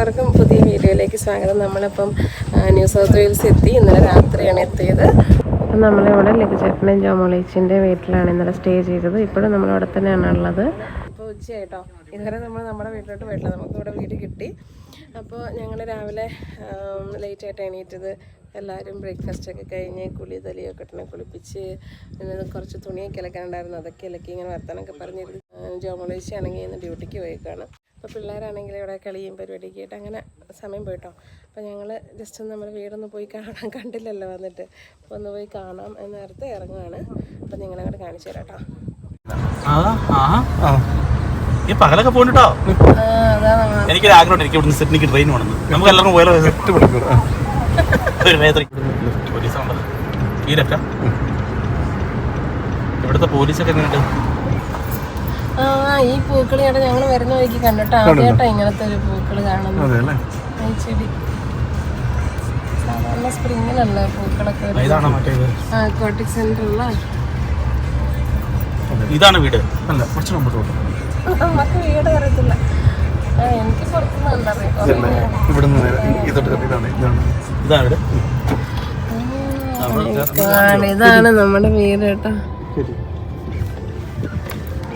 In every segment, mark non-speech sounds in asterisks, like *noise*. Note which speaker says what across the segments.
Speaker 1: എല്ലാവർക്കും പുതിയ വീഡിയോയിലേക്ക് സ്വാഗതം. നമ്മളിപ്പം ന്യൂ സൗത്ത് വെയിൽസ് എത്തി. ഇന്നലെ രാത്രിയാണ് എത്തിയത്. അപ്പം നമ്മളിവിടെ ലഘുചേട്ടനും ജോമോളേച്ചിന്റെ വീട്ടിലാണ് ഇന്നലെ സ്റ്റേ ചെയ്തത്. ഇപ്പോഴും നമ്മളവിടെ തന്നെയാണ് ഉള്ളത്. അപ്പോൾ ഉച്ചയായിട്ടോ? ഇതുവരെ നമ്മൾ നമ്മുടെ വീട്ടിലോട്ട് പോയിട്ടില്ല. നമുക്ക് ഇവിടെ വീട് കിട്ടി. അപ്പോൾ ഞങ്ങൾ രാവിലെ ലേറ്റായിട്ട് എണീറ്റത് എല്ലാവരും ബ്രേക്ക്ഫാസ്റ്റ് ഒക്കെ കഴിഞ്ഞ് കുളി തലിയൊക്കെ ഇട്ടിനെ കുളിപ്പിച്ച് പിന്നെ കുറച്ച് തുണിയൊക്കെ ഇലക്കാനുണ്ടായിരുന്നു അതൊക്കെ ഇലക്കി ഇങ്ങനെ വർത്താനൊക്കെ പറഞ്ഞിരുന്നു. ജോമോളേച്ചി ആണെങ്കിൽ ഇന്ന് ഡ്യൂട്ടിക്ക് പോയേക്കാണ്. അപ്പോൾ പിള്ളേരാണെങ്കിൽ ഇവിടെ കളിയും പരിപാടിയൊക്കെ ആയിട്ട് അങ്ങനെ സമയം പോയിട്ടോ. അപ്പോൾ ഞങ്ങൾ ജസ്റ്റ് ഒന്ന് നമ്മുടെ വീടൊന്ന് പോയി കാണാൻ *laughs* കണ്ടില്ലല്ലോ വന്നിട്ട്. അപ്പോൾ ഒന്ന് പോയി കാണാം എന്ന് നേരത്തെ ഇറങ്ങുകയാണ് അപ്പോൾ നിങ്ങളങ്ങോട്ട് കാണിച്ചു തരാം കേട്ടോ.
Speaker 2: ആ ആ ഈ പകലൊക്കെ എനിക്കൊരു ആഗ്രഹം എനിക്ക് ഇവിടുന്ന് സിഡ്നിക്ക് ട്രെയിൻ വേണം നമുക്ക് എല്ലാവർക്കും പോയാലോ? എട്ട് മണിക്കൂർ ഒരു വേദന പോലീസുണ്ട് ഈ ലെഫ്റ്റാ ഇവിടുത്തെ പോലീസൊക്കെ എങ്ങനെയുണ്ട്?
Speaker 1: ആ ഈ പൂക്കൾ ചേട്ടാ ഞങ്ങൾ വരുന്ന വഴിക്ക് കണ്ടോട്ടോ ആദ്യമായിട്ടാ ഇങ്ങനത്തെ ഒരു പൂക്കൾ കാണുന്നത്.
Speaker 2: അതെ അല്ലേ?
Speaker 1: ഈ ചെടി. സാധാരണ സ്പ്രിങ്ങിലല്ലേ പൂക്കളൊക്കെ വരുന്നത്. ആ കോട്ടിക് സെന്ററിലുള്ള
Speaker 2: ഇതാണ് വീട്. അല്ല കുറച്ച് മുമ്പോട്ട്
Speaker 1: നമുക്ക് വീട് അറിയത്തില്ല.
Speaker 3: ഇവിടുന്ന് ഇതൊട്ട് ഇതാണ് ഇതാണ്
Speaker 2: ഇതാണ് വീട്
Speaker 1: ആണ് ഇതാണ് നമ്മുടെ വീട് കേട്ടോ.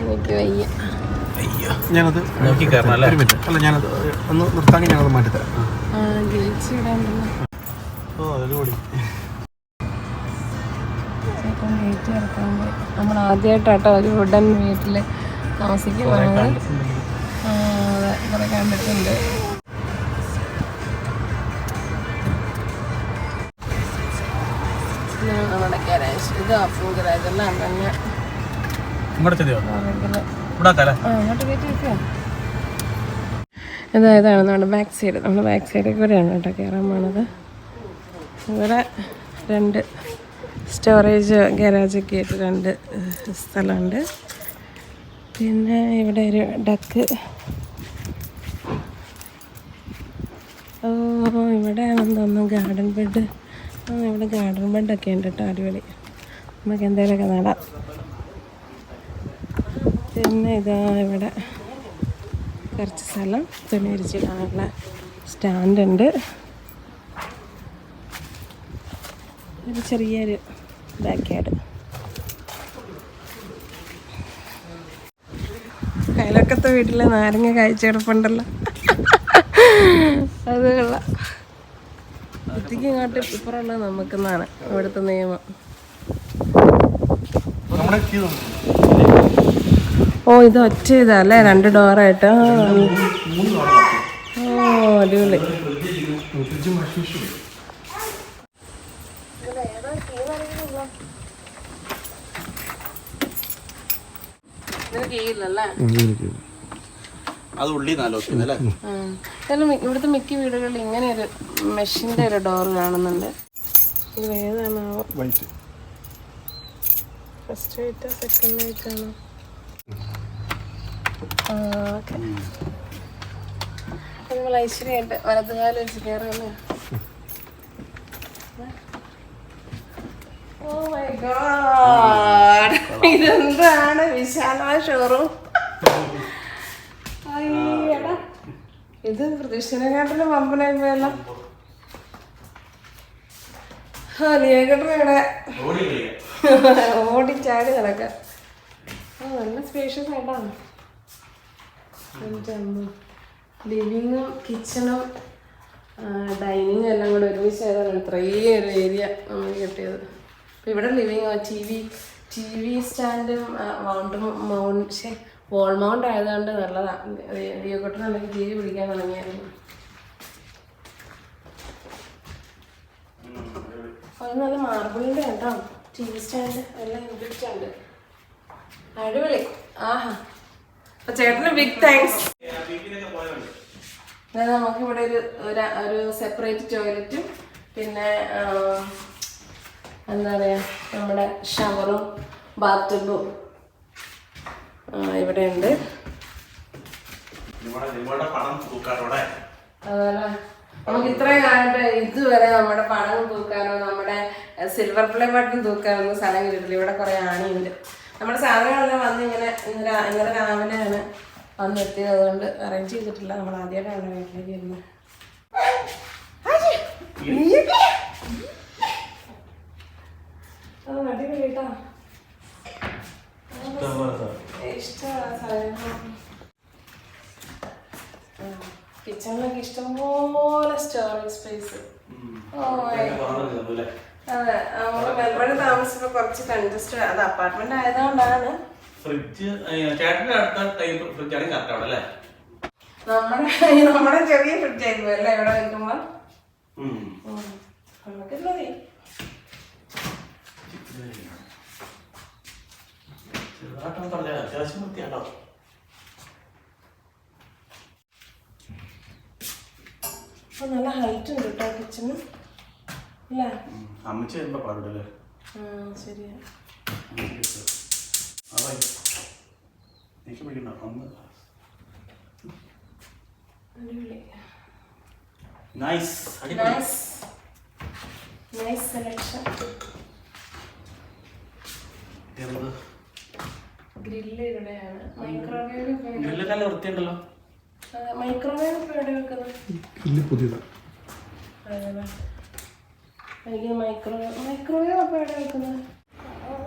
Speaker 1: എനിക്ക് വയ്യ.
Speaker 2: അയ്യോ
Speaker 3: ഞാനത്
Speaker 2: നോക്കി കയറണം അല്ലേ
Speaker 3: ഞാനത് ഒന്ന് നിർത്താമെങ്കിൽ ഞാനത് മാറ്റിത്തരാം.
Speaker 2: ഓ
Speaker 1: നമ്മൾ ആദ്യമായിട്ടാട്ടോ ഒരു വുഡൻ വീട്ടിൽ താമസിക്കുന്നത്. കുറെ കണ്ടിട്ടുണ്ട്. നമ്മുടെ ഗരാജ് ഇത് അപ്പൂ ഗരാജ്
Speaker 2: ഇവിടെ
Speaker 1: ഇതായതാണ് നമ്മുടെ ബാക്ക് സൈഡ് നമ്മുടെ ബാക്ക് സൈഡിൽ കൂടെയാണ് കേട്ടോ കയറാൻ പോണത്. ഇവിടെ രണ്ട് സ്റ്റോറേജ് ഗാരേജൊക്കെ ആയിട്ട് രണ്ട് സ്ഥലമുണ്ട്. പിന്നെ ഇവിടെ ഒരു ഡക്ക് ഓ ഇവിടെയാണെന്ന് തോന്നുന്നു ഗാർഡൻ ബെഡ് ആ ഇവിടെ ഗാർഡൻ ബെഡൊക്കെ ഉണ്ട് കേട്ടോ അടിപൊളി. നമുക്ക് എന്തെങ്കിലുമൊക്കെ നടാം. പിന്നെ ഇതാ ഇവിടെ കുറച്ച് സ്ഥലം. തുണി വിരിച്ചിടാനുള്ള സ്റ്റാൻഡ് ഉണ്ട്. ഒരു ചെറിയൊരു ബാക്ക് യാർഡ് അയലക്കത്തെ വീട്ടിലെ നാരങ്ങ കാഴ്ച അത് കൊള്ളാം. കുത്തിക്ക് ഇങ്ങോട്ട് നമുക്ക് നമുക്കെന്നാണ് ഇവിടുത്തെ നിയമം. ഓ ഇത് ഒറ്റ അല്ലേ രണ്ട് ഡോറായിട്ട് ഓ അടിപൊളി. അത്
Speaker 2: അത് നാലോ നാലോക്കുന്നല്ലേ
Speaker 1: കാരണം ഇവിടുത്തെ മിക്ക വീടുകളിൽ ഇങ്ങനെ ഒരു മെഷീന്റെ ഒരു ഡോർ കാണുന്നുണ്ട്. ഇത് ഏതാണാവോ
Speaker 3: വൈറ്റ്
Speaker 1: ഫസ്റ്റ് ആയിട്ടോ സെക്കൻഡ് ആയിട്ടാണോ ഓക്കെ നമ്മൾ ഐശ്വര്യമായിട്ട് വലതുകാലം വെച്ച് ഓ മൈ ഗോഡ് ഇതെന്താണ് വിശാലമായ ഷോറൂം ഇത് പ്രതീക്ഷിച്ചതിനെക്കാട്ടിലും പമ്പനായി പോയല്ലോ. ആ ലിയകട്ടയുടെ ഓടിച്ചാടി നടക്കാം ആ നല്ല സ്പേഷ്യസ് ആയിട്ടാണ്. ലിവിങ്ങും കിച്ചണും ഡൈനിങ്ങും എല്ലാം കൂടെ ഒരുമിച്ചായതാണ് ഇത്രയും ഒരു ഏരിയ നമുക്ക് കിട്ടിയത്. ഇവിടെ living T V T V സ്റ്റാൻഡും mount mount wall mount ആയതുകൊണ്ട് നല്ലതാണ് ലിയോക്കൊട്ടിനുണ്ടെങ്കിൽ ടി വി പിടിക്കാൻ തുടങ്ങിയായിരുന്നു. അത് നല്ല മാർബിളിന്റെ കേട്ടോ ടി സ്റ്റാൻഡ് എല്ലാം ഇൻബിൽറ്റ് അടിപൊളി. ആഹാ. അപ്പൊ ചേട്ടന് ബിഗ് താങ്ക്സ് നമുക്ക് ഇവിടെ ഒരു ഒരു- സെപ്പറേറ്റ് ടോയ്ലറ്റും പിന്നെ എന്താ പറയാ നമ്മുടെ ഷവറും ബാത്ടബും ഇവിടെ ഉണ്ട്
Speaker 2: നിങ്ങളുടെ നിങ്ങളുടെ പണം തൂക്കാറോടെ
Speaker 1: അതുപോലെ നമുക്ക് ഇത്രയും കാലത്ത് ഇതുവരെ നമ്മുടെ പണം തൂക്കാനോ നമ്മുടെ സിൽവർ പ്ലേ ബട്ടൺ തൂക്കാനോ ഒന്നും സ്ഥലം കിട്ടിയിട്ടില്ല. ഇവിടെ കുറെ ആണിയുണ്ട്. നമ്മുടെ സാധനങ്ങളെല്ലാം വന്ന് ഇങ്ങനെ ഇന്നലെ ഇന്നലെ രാവിലെയാണ് വന്ന് എത്തിയത്. അതുകൊണ്ട് അറേഞ്ച് ചെയ്തിട്ടില്ല. നമ്മൾ ആദ്യമായിട്ടാണ് വീട്ടിലേക്ക് വരുന്നത്. അത് അടിപൊളിട്ടാ ഇഷ്ടമാണ് ഇഷ്ടം കിച്ചണിലൊക്കെ ഇഷ്ടംപോലെ സ്റ്റോറേജ് സ്പേസ് അതെ നമ്മൾ മെൽബണിൽ താമസിച്ചപ്പോ കുറച്ച് കൺജസ്റ്റ് അത് അപ്പാർട്ട്മെന്റ് ആയതുകൊണ്ടാണ്.
Speaker 2: ഫ്രിഡ്ജ് ചേട്ടന്റെ അടുത്ത ടൈപ്പ് ഫ്രിഡ്ജാണ് കറക്റ്റ് അവിടെ അല്ലേ?
Speaker 1: നമ്മുടെ നമ്മുടെ ചെറിയ ഫ്രിഡ്ജ് ആയിരുന്നു അല്ലേ ഇവിടെ വെക്കുമ്പോ
Speaker 2: ഉം.
Speaker 1: ഉം. നമുക്ക് മതി.
Speaker 2: ചെറുതായിട്ടൊന്നും പറഞ്ഞാൽ അത്യാവശ്യം വൃത്തിയാട്ടോ
Speaker 1: അപ്പൊ നല്ല ഹൈറ്റ് ഉണ്ട് കേട്ടോ കിച്ചണ് അല്ലേ?
Speaker 2: അമ്മച്ചി വരുമ്പോ പാടില്ലേ
Speaker 1: ശരിയാ.
Speaker 2: നൈസ്
Speaker 1: നൈസ് നൈസ് സെലക്ഷൻ
Speaker 2: എന്ത്?
Speaker 1: ഗ്രില്ല് ഇവിടെയാണ് മൈക്രോവേവ്
Speaker 2: ഗ്രില്ലൊക്കെ നല്ല വൃത്തിയുണ്ടല്ലോ
Speaker 1: മൈക്രോവേവ് ഇപ്പൊ എവിടെ വെക്കുന്നത്?
Speaker 3: ഇല്ല പുതിയതാണ്.
Speaker 1: എനിക്ക് മൈക്രോവേവ് മൈക്രോവേവ് അപ്പൊ എവിടെ വെക്കുന്നത്?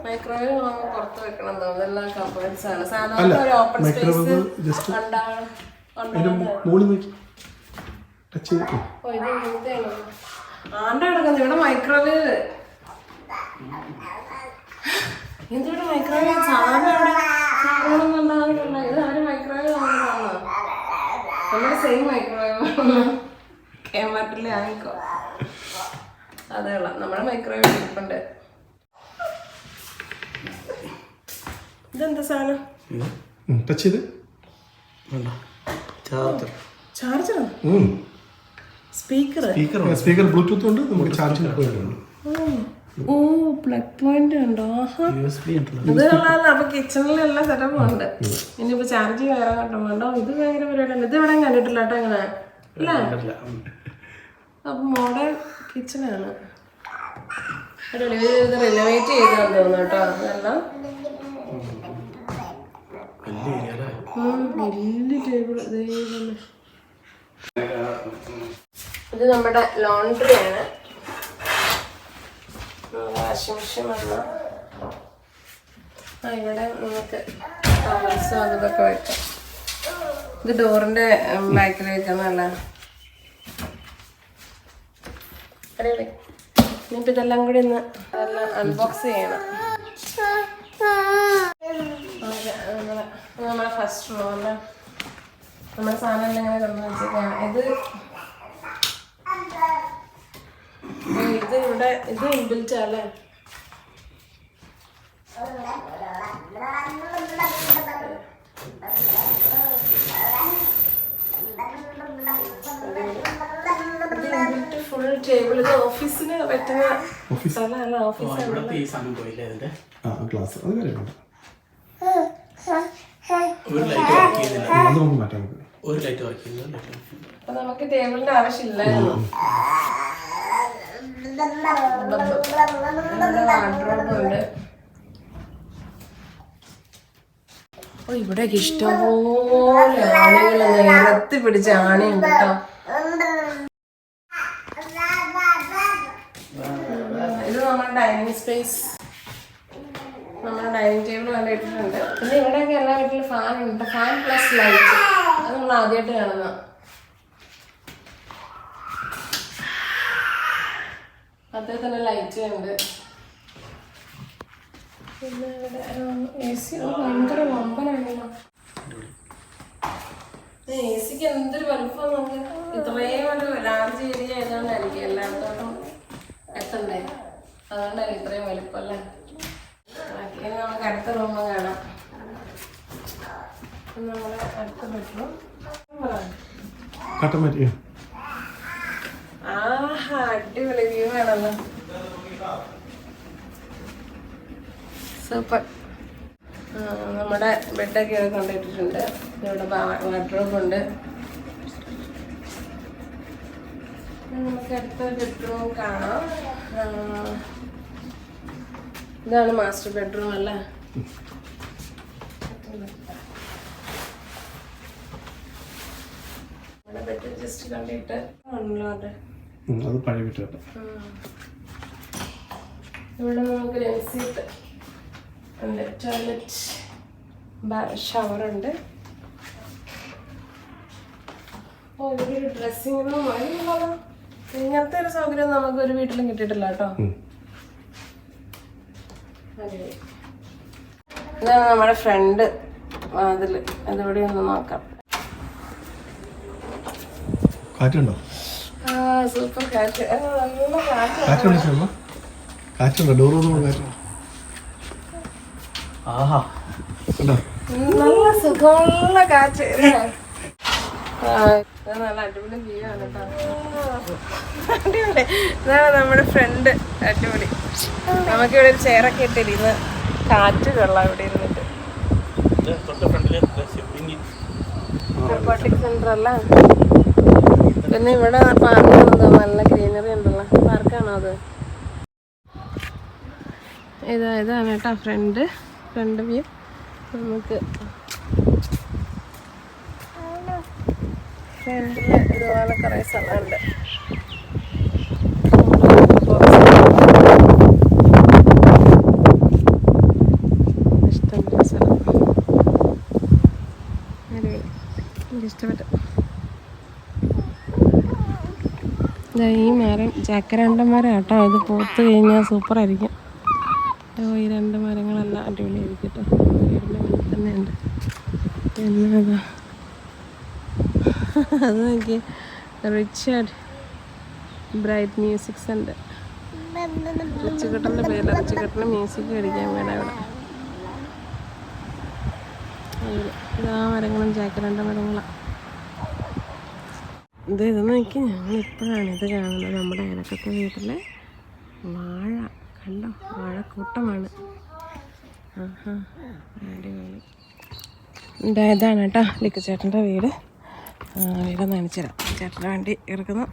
Speaker 1: മൈക്രോവേവ് നമ്മൾ പുറത്ത് വെക്കണം ഇതെല്ലാം കമ്പോണൻസ് ആണ്. സാധാരണ ഒരു ഓപ്പൺ സ്പേസ്
Speaker 3: ടച്ച്
Speaker 1: ഓ ഇത് ആണ്ട കിടക്കുന്നത് ഇവിടെ മൈക്രോവേവ്. എന്തിവിടെ മൈക്രോവേവ് സാധാരണ ഇത് അവർ മൈക്രോവേവ് നമ്മുടെ സെയിം മൈക്രോവേവ് കേമാറ്റിലെ ആയിക്കോ അതേ ഉള്ള. നമ്മുടെ മൈക്രോവേവ് ഇരിപ്പുണ്ട്. ഇതെന്താ സാധനം?
Speaker 3: ടച്ച് ചെയ്ത്.
Speaker 2: വേണ്ട. ചാർജർ.
Speaker 1: ചാർജറോ? സ്പീക്കർ
Speaker 3: സ്പീക്കർ സ്പീക്കർ ബ്ലൂടൂത്ത് ഉണ്ട് നമുക്ക് ചാർജ് ചെയ്യാൻ ഉണ്ട്
Speaker 1: ഓ പ്ലഗ് പോയിന്റ് ഉണ്ടോ? അത് കൊള്ളാമല്ലോ അപ്പൊ കിച്ചണിലെല്ലാം സെറ്റപ്പ് ഉണ്ട്. ഇനിയിപ്പോ ചാർജ് കയറാൻ കണ്ടോ? ഇത് ഭയങ്കര പരിപാടിയാണ്. ഇത് ഇവിടെ കണ്ടിട്ടില്ല കേട്ടോ അങ്ങനെ അല്ല. അപ്പൊ മോഡേൺ കിച്ചണാണ് അടിപൊളി. ഇത് റിനോവേറ്റ് ചെയ്താന്ന് തോന്നുന്നു കേട്ടോ. അതെല്ലാം.
Speaker 2: വലിയ
Speaker 1: ടേബിൾ ഇത് നമ്മുടെ ലോണ്ടറി ആണ്. വാഷിംഗ് മെഷീൻ വന്ന ഇവിടെ നമുക്ക് ടവൽസും അതും ഇതൊക്കെ വെക്കാം. ഇത് ഡോറിന്റെ ബാക്കിൽ വെക്കുന്നല്ല അടിപൊളി ഇനിയിപ്പോ ഇതെല്ലാം കൂടി ഒന്ന് അതെല്ലാം അൺബോക്സ് ചെയ്യണം. നമ്മളെ ഫസ്റ്റ് റൂമിൽ നമ്മുടെ സാധനം എല്ലാം ഇങ്ങനെ തന്നു വെച്ചേക്കാണ് ഇത് ഓ, ഇത് ഇവിടെ ഇത് ഇൻബിൽറ്റ് അല്ലേ ഫുൾ ടേബിൾ ഇത് ഓഫീസിന് പറ്റുന്ന
Speaker 3: ഓഫീസ്.
Speaker 1: സ്ഥലമല്ല
Speaker 3: ഓഫീസ് ഗ്ലാസ് അത് കാര്യമുണ്ട്.
Speaker 2: ഒരു ലൈറ്റ് വർക്ക്
Speaker 3: നമുക്ക്
Speaker 1: ടേബിളിന്റെ നമുക്ക് വാർഡ്രോബ് ഉണ്ട് ഓ ഇവിടെ ഇഷ്ടംപോലെ ആണികൾ നിരത്തി പിടിച്ച ആണിയുണ്ട് കേട്ടോ. ഇത് നമ്മുടെ ഡൈനിങ് സ്പേസ്. നമ്മുടെ ഡൈനിങ് ടേബിൾ കണ്ടിട്ടുണ്ട്. പിന്നെ ഇവിടെയൊക്കെ എല്ലാ വീട്ടിലും ഫാൻ ഉണ്ട്. ഫാൻ പ്ലസ് ലൈറ്റ് അത് നമ്മൾ ആദ്യമായിട്ട് കാണുന്ന അതേ തന്നെ ലൈറ്റ് ഉണ്ട്. പിന്നെ ഇവിടെ എ സി ഭയങ്കര വമ്പനാണല്ലോ. എ സിക്ക് എന്തൊരു വലുപ്പം നമുക്ക് ഇത്രയും ഒരു ലാർജ് ഏരിയ ആയതുകൊണ്ടായിരിക്കും എല്ലായിടത്തോട്ടും എത്തണ്ടേ? അതുകൊണ്ടായിരിക്കും ഇത്രയും വലുപ്പം അല്ലേ ബാക്കി ഇനി നമുക്ക് അടുത്ത റൂമ് കാണാം. നമ്മളെ അടുത്ത ബെഡ്റൂം
Speaker 3: കട്ടൻ
Speaker 1: ആഹാ അടിപൊളി വ്യൂ ആണല്ലോ. സൂപ്പർ നമ്മുടെ ബെഡൊക്കെ ഇവിടെ കൊണ്ടിട്ടിട്ടുണ്ട് ഇവിടെ ബെഡ്റൂം ഉണ്ട്. നമുക്ക് അടുത്ത ബെഡ്റൂം കാണാം. ഇതാണ് മാസ്റ്റർ ബെഡ്റൂം അല്ലേ? ബെഡ് ജസ്റ്റ് കണ്ടിട്ട് ആണല്ലോ അത്
Speaker 3: അത് പഴയ വീട്ടുകാരുടെ.
Speaker 1: ഇവിടെ നമുക്ക് രഹസ്യത്ത് ഉണ്ട്. ടോയ്ലറ്റ് ഷവറുണ്ട്. ഓ ഇവിടെ ഡ്രസ്സിംഗ് റൂം അതിനുള്ളതോ ഇങ്ങനത്തെ ഒരു സൗകര്യം നമുക്ക് ഒരു വീട്ടിലും കിട്ടിയിട്ടില്ല കേട്ടോ. ഇതാണ് നമ്മുടെ ഫ്രണ്ട്. അതിൽ. അതിവിടെ ഒന്ന് നോക്കാം.
Speaker 3: കാറ്റുണ്ടോ?
Speaker 1: സൂപ്പർ കാറ്റ് നല്ല കാറ്റ്.
Speaker 3: കാറ്റുണ്ടോ ശർമ്മ കാറ്റുണ്ടോ? ഡോർ ഒന്നും കാറ്റ്
Speaker 2: ആഹാ.
Speaker 1: നല്ല സുഖമുള്ള കാറ്റ്. അല്ലേ? ഇത് നല്ല അടിപൊളി വ്യൂ ആണ് അടിപൊളി. ഇതാണ് നമ്മുടെ ഫ്രണ്ട് അടിപൊളി. നമുക്കിവിടെ ഒരു ചെയറൊക്കെ ഇട്ടിരുന്ന് കാറ്റ് കൊള്ളാം ഇവിടെ ഇരുന്നിട്ട്. അക്വാട്ടിക് സെന്റർ അല്ല? പിന്നെ ഇവിടെ പാർക്ക് നല്ല ഗ്രീനറി ഉണ്ടല്ലോ. പാർക്കാണോ അത്? ഇതാ ഇതാണ് കേട്ടോ ഫ്രണ്ട്. Front view. നമുക്ക് ഫ്രണ്ടിൽ ഇതുപോലെ കുറേ സ്ഥലമുണ്ട് ഇഷ്ടംപോലെ സ്ഥലം അടിപൊളി എനിക്കിഷ്ടപ്പെട്ടു ദാ ഈ മരം ചക്കരണ്ട മരം കേട്ടോ ഇത് പൂത്ത് കഴിഞ്ഞാൽ സൂപ്പറായിരിക്കും. ഈ രണ്ട് മരങ്ങളെല്ലാം അടിപൊളിയായിരിക്കും വീടിന്റെ മുന്നിൽ തന്നെ ഉണ്ട് പിന്നെ അതാ നോക്കി റിച്ചാർഡ് ബ്രൈറ്റ് മ്യൂസിക് സെന്റർ. റിച്ചുകെട്ടന്റെ പേരിൽ റിച്ചുകെട്ടന് മ്യൂസിക് അടിക്കാൻ വേണം അവിടെ. ഇതാ മരങ്ങളും ചാക്കരണ്ട മരങ്ങളാണ് ഇത് ഇത് നോക്കി ഞങ്ങൾ ഇപ്പോഴാണ് ഇത് കാണുന്നത്. നമ്മുടെ അയലക്കത്തെ വീട്ടിലെ വാഴ. കണ്ടോ? വാഴക്കൂട്ടമാണ്. അടിപൊളി. ഇതാ ഇതാണ് കേട്ടോ ലിക്കു ചേട്ടന്റെ വീട്. വീട് നനച്ചിരാം ചേട്ടന്റെ വണ്ടി ഇറക്കുന്നു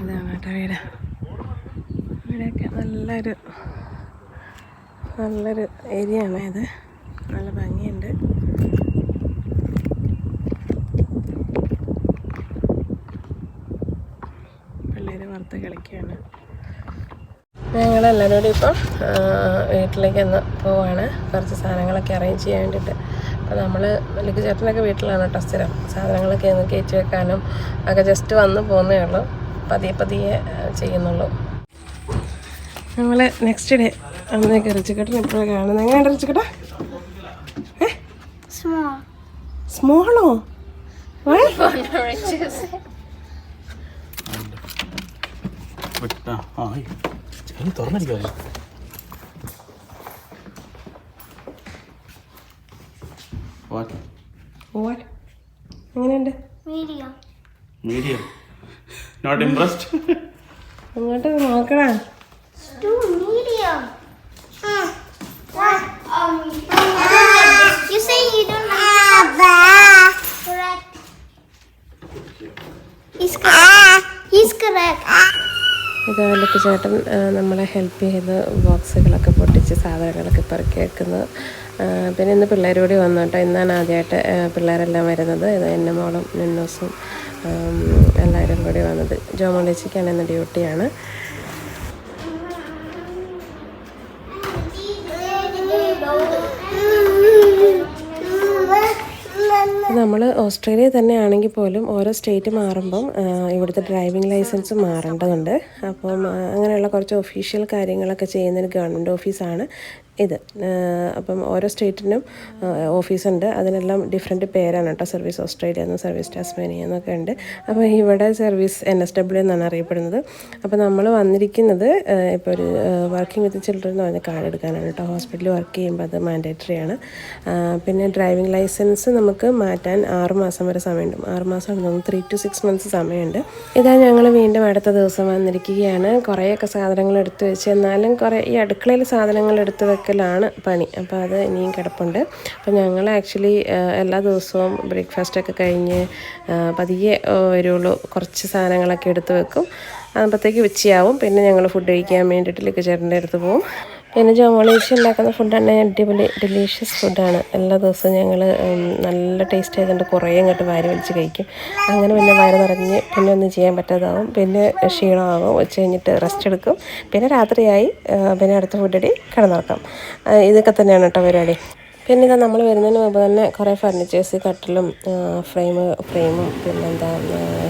Speaker 1: ഇതാണ് കേട്ടോ വീട്. ഇവിടെയൊക്കെ നല്ലൊരു നല്ലൊരു ഏരിയ ആണ് ഇത്. നല്ല ഭംഗിയുണ്ട് പിള്ളേർ വറുത്ത് കളിക്കുകയാണ്. ഞങ്ങളെല്ലാവരും കൂടി ഇപ്പം വീട്ടിലേക്ക് ഒന്ന് പോവാണ്. കുറച്ച് സാധനങ്ങളൊക്കെ അറേഞ്ച് ചെയ്യാൻ വേണ്ടിയിട്ട്. അപ്പോൾ നമ്മൾ വലിയ ചേട്ടനൊക്കെ വീട്ടിലാണ് കേട്ടോ സ്ഥിരം. സാധനങ്ങളൊക്കെ ഒന്ന് കയറ്റി വെക്കാനും ഒക്കെ ജസ്റ്റ് വന്ന് പോകുന്നേ ഉള്ളൂ. പതിയെ പതിയെ ചെയ്യുന്നുള്ളൂ. ഞങ്ങൾ നെക്സ്റ്റ് ഡേ അന്നേക്ക് റിച്ചിക്കട്ടൻ ഇപ്പോഴും കാണുന്നത് എങ്ങനെയുണ്ട് റിച്ചിക്കട്ട? സ്മോളോ
Speaker 2: ആ ആ. ചെറിയ തുറന്നിരിക്കുമല്ലോ വാട്ട്
Speaker 1: What? എങ്ങനെയുണ്ട്
Speaker 4: Medium.
Speaker 2: മീഡിയം നോട്ട് ഇംപ്രസ്ഡ്
Speaker 1: അങ്ങോട്ട് നോക്കണേ.
Speaker 4: Hmm. Um, you say you don't like Correct. He's correct. He's correct.
Speaker 1: ഇതാലൊക്കെ ചേട്ടൻ നമ്മളെ ഹെൽപ്പ് ചെയ്ത് ബോക്സുകളൊക്കെ പൊട്ടിച്ച് സാധനങ്ങളൊക്കെ പെറുക്കി വെക്കുന്നത്. പിന്നെ ഇന്ന് പിള്ളേർ കൂടി വന്നു കേട്ടോ. ഇന്നാണ് ആദ്യമായിട്ട് പിള്ളേരെല്ലാം വരുന്നത്. ഇത് എന്റെ മോളും നിന്നൂസും എല്ലാവരും കൂടി വന്നത്. ജോമോളേച്ചിക്കാണ് ഇന്ന് ഡ്യൂട്ടിയാണ് നമ്മൾ ഓസ്ട്രേലിയ തന്നെ ആണെങ്കിൽ പോലും ഓരോ സ്റ്റേറ്റ് മാറുമ്പം ഇവിടുത്തെ ഡ്രൈവിംഗ് ലൈസൻസ് മാറേണ്ടതുണ്ട്. അപ്പം അങ്ങനെയുള്ള കുറച്ച് ഒഫീഷ്യൽ കാര്യങ്ങളൊക്കെ ചെയ്യുന്നൊരു ഗവൺമെന്റ് ഓഫീസാണ്. ഇത്. അപ്പം ഓരോ സ്റ്റേറ്റിനും ഓഫീസുണ്ട്. അതിനെല്ലാം ഡിഫറെന്റ് പേരാണ് കേട്ടോ. സർവീസ് ഓസ്ട്രേലിയ എന്നും സർവീസ് ടാസ്മേനിയ എന്നൊക്കെ ഉണ്ട്. അപ്പോൾ ഇവിടെ സർവീസ് എൻ എസ് ഡബ്ല്യു എന്നാണ് അറിയപ്പെടുന്നത്. അപ്പോൾ നമ്മൾ വന്നിരിക്കുന്നത് ഇപ്പോൾ ഒരു വർക്കിംഗ് വിത്ത് ചിൽഡ്രൻ എന്ന് പറഞ്ഞ കാർഡ് എടുക്കാനാണ് കേട്ടോ. ഹോസ്പിറ്റലിൽ വർക്ക് ചെയ്യുമ്പോൾ അത് മാൻഡേറ്ററി ആണ്. പിന്നെ ഡ്രൈവിംഗ് ലൈസൻസ് നമുക്ക് മാറ്റാൻ ആറ് മാസം വരെ സമയമുണ്ട്. ആറ് മാസം തോന്നുന്നു ത്രീ ടു സിക്സ് മന്ത്സ് സമയമുണ്ട്. ഇതാ ഞങ്ങൾ വീണ്ടും അടുത്ത ദിവസം വന്നിരിക്കുകയാണ്. കുറേയൊക്കെ സാധനങ്ങൾ എടുത്തു വെച്ച് എന്നാലും കുറേ ഈ അടുക്കളയിൽ സാധനങ്ങൾ എടുത്തു വെക്കലാണ് പണി. അപ്പോൾ അത് ഇനിയും കിടപ്പുണ്ട്. അപ്പോൾ ഞങ്ങൾ ആക്ച്വലി എല്ലാ ദിവസവും ബ്രേക്ക്ഫാസ്റ്റൊക്കെ കഴിഞ്ഞ് പതിയെ വരുള്ളൂ. കുറച്ച് സാധനങ്ങളൊക്കെ എടുത്ത് വെക്കും. അപ്പോഴത്തേക്ക് ഉച്ചയാവും. പിന്നെ ഞങ്ങൾ ഫുഡ് കഴിക്കാൻ വേണ്ടിയിട്ട് ലിക്ക് ചേട്ടന്റെ അടുത്ത് പോകും പിന്നെ ജോമോളേച്ചി ഉണ്ടാക്കുന്ന ഫുഡാണ് അടിപൊളി ഡെലീഷ്യസ് ഫുഡാണ് എല്ലാ ദിവസവും ഞങ്ങൾ നല്ല ടേസ്റ്റ് ആയതുകൊണ്ട് കുറേ അങ്ങോട്ട് വാരി വലിച്ച് കഴിക്കും. അങ്ങനെ പിന്നെ വയറ് നിറഞ്ഞ് പിന്നെ ഒന്നും ചെയ്യാൻ പറ്റാതാവും. പിന്നെ ക്ഷീണമാകും ഉച്ച കഴിഞ്ഞിട്ട് റെസ്റ്റ് എടുക്കും. പിന്നെ രാത്രിയായി പിന്നെ അടുത്ത ഫുഡടി കിടന്നിറക്കാം. ഇതൊക്കെ തന്നെയാണ് കേട്ടോ പരിപാടി. പിന്നെ ഇതാ നമ്മൾ വരുന്നതിന് മുമ്പ് തന്നെ കുറേ ഫർണിച്ചേഴ്സ് കട്ടിലും ഫ്രെയിം ഫ്രെയിമും പിന്നെന്താ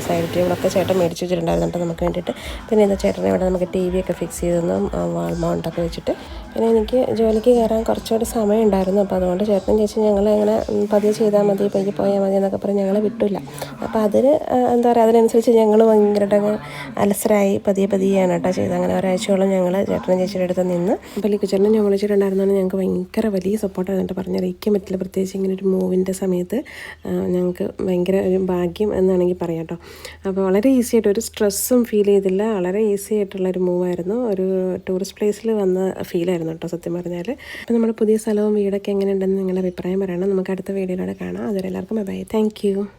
Speaker 1: സൈഡ് ടേബിളൊക്കെ ചേട്ടൻ മേടിച്ച് വെച്ചിട്ടുണ്ടായിരുന്നു നമുക്ക് വേണ്ടിയിട്ട്. പിന്നെ എന്താ ചേട്ടനെ ഇവിടെ നമുക്ക് ടി വി ഒക്കെ ഫിക്സ് ചെയ്തെന്നും വാൾ മൗണ്ടൊക്കെ വെച്ചിട്ട് പിന്നെ എനിക്ക് ജോലിക്ക് കയറാൻ കുറച്ചുകൂടി സമയം ഉണ്ടായിരുന്നു അപ്പോൾ അതുകൊണ്ട് ചേട്ടൻ ചേച്ചി ഞങ്ങൾ ഇങ്ങനെ പതിയെ ചെയ്താൽ മതി പയ്യെ പോയാൽ മതി എന്നൊക്കെ പറഞ്ഞ് ഞങ്ങളെ വിട്ടില്ല. അപ്പോൾ അതിന് എന്താ പറയുക അതിനനുസരിച്ച് ഞങ്ങൾ ഭയങ്കരമായിട്ട് അലസരായി പതിയെ പതിയെയാണ് കേട്ടോ ചെയ്ത് അങ്ങനെ ഒരാഴ്ചയോളം ഞങ്ങൾ ചേട്ടനും ചേച്ചിയുടെ അടുത്ത് നിന്ന് അപ്പോൾ ലിക്കുചേട്ടനും ഞാൻ വിളിച്ചിട്ടുണ്ടായിരുന്നാണ് ഞങ്ങൾക്ക് ഭയങ്കര വലിയ സപ്പോർട്ടാണ് പറഞ്ഞാൽ പറഞ്ഞറിയിക്കാൻ പറ്റില്ല പ്രത്യേകിച്ച് ഇങ്ങനെ ഒരു മൂവിന്റെ സമയത്ത് ഞങ്ങൾക്ക് ഭയങ്കര ഒരു ഭാഗ്യം എന്നാണെങ്കിൽ പറയാം കേട്ടോ. അപ്പോൾ വളരെ ഈസി ആയിട്ട് ഒരു സ്ട്രെസ്സും ഫീൽ ചെയ്തില്ല. വളരെ ഈസി ആയിട്ടുള്ള ഒരു മൂവായിരുന്നു. ഒരു ടൂറിസ്റ്റ് പ്ലേസിൽ വന്ന ഫീലായിരുന്നു. കേട്ടോ സത്യം പറഞ്ഞാൽ അപ്പോൾ നമ്മുടെ പുതിയ സ്ഥലവും വീടൊക്കെ എങ്ങനെയുണ്ടെന്ന് നിങ്ങളുടെ അഭിപ്രായം പറയണം. നമുക്ക് അടുത്ത വീഡിയോയിലൂടെ കാണാം. അതുവരെ എല്ലാവർക്കും ബൈ താങ്ക്